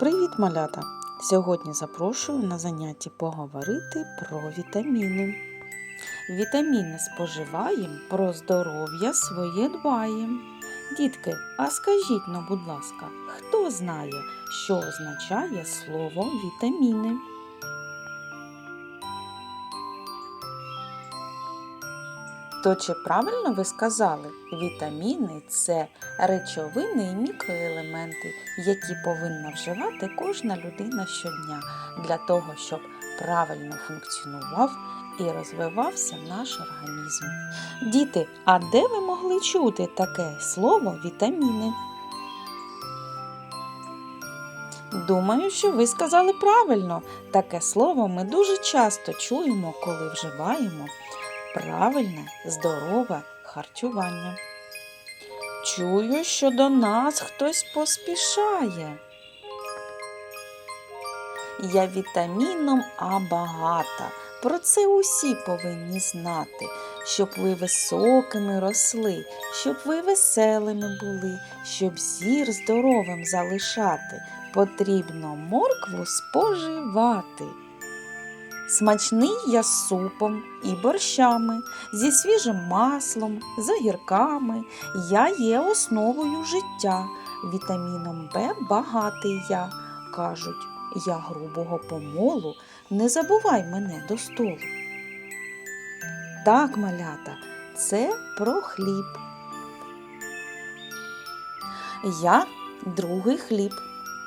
Привіт, малята! Сьогодні запрошую на заняття поговорити про вітаміни. Вітаміни споживаємо, про здоров'я своє дбаємо. Дітки, а скажіть ну, будь ласка, хто знає, що означає слово вітаміни? То чи правильно ви сказали, вітаміни це речовини і мікроелементи, які повинна вживати кожна людина щодня для того, щоб правильно функціонував і розвивався наш організм. Діти, а де ви могли чути таке слово вітаміни? Думаю, що ви сказали правильно. Таке слово ми дуже часто чуємо, коли вживаємо правильне, здорове харчування. Чую, що до нас хтось поспішає. Я вітаміном А багата. Про це усі повинні знати, щоб ви високими росли, щоб ви веселими були, щоб зір здоровим залишати, потрібно моркву споживати. Смачний я супом і борщами, зі свіжим маслом, з огірками. Я є основою життя. Вітаміном Б багатий я. Кажуть, я грубого помолу, не забувай мене до столу. Так, малята, це про хліб. Я другий хліб,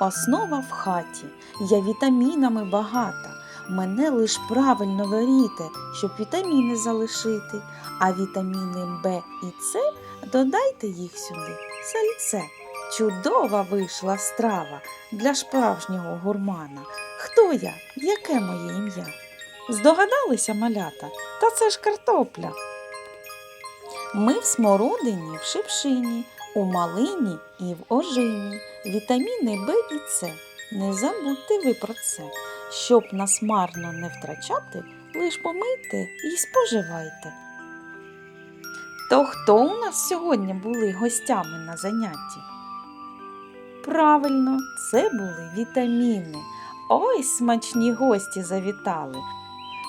основа в хаті, я вітамінами багата. Мене лиш правильно варіте, щоб вітаміни залишити, а вітаміни Б і С додайте їх сюди. Сальце. Чудова вийшла страва для справжнього гурмана. Хто я? Яке моє ім'я? Здогадалися малята? Та це ж картопля. Ми в смородині, в шипшині, у малині і в ожині. Вітаміни Б і С. Не забудьте ви про це. Щоб нас марно не втрачати, лиш помийте і споживайте. То хто у нас сьогодні були гостями на занятті? Правильно, це були вітаміни. Ой, смачні гості завітали.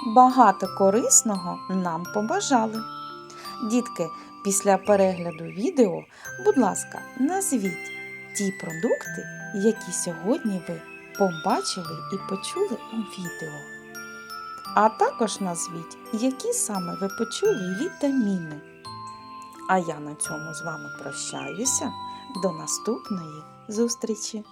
Багато корисного нам побажали. Дітки, після перегляду відео, будь ласка, назвіть ті продукти, які сьогодні ви побачили і почули у відео. А також назвіть, які саме ви почули вітаміни. А я на цьому з вами прощаюся. До наступної зустрічі!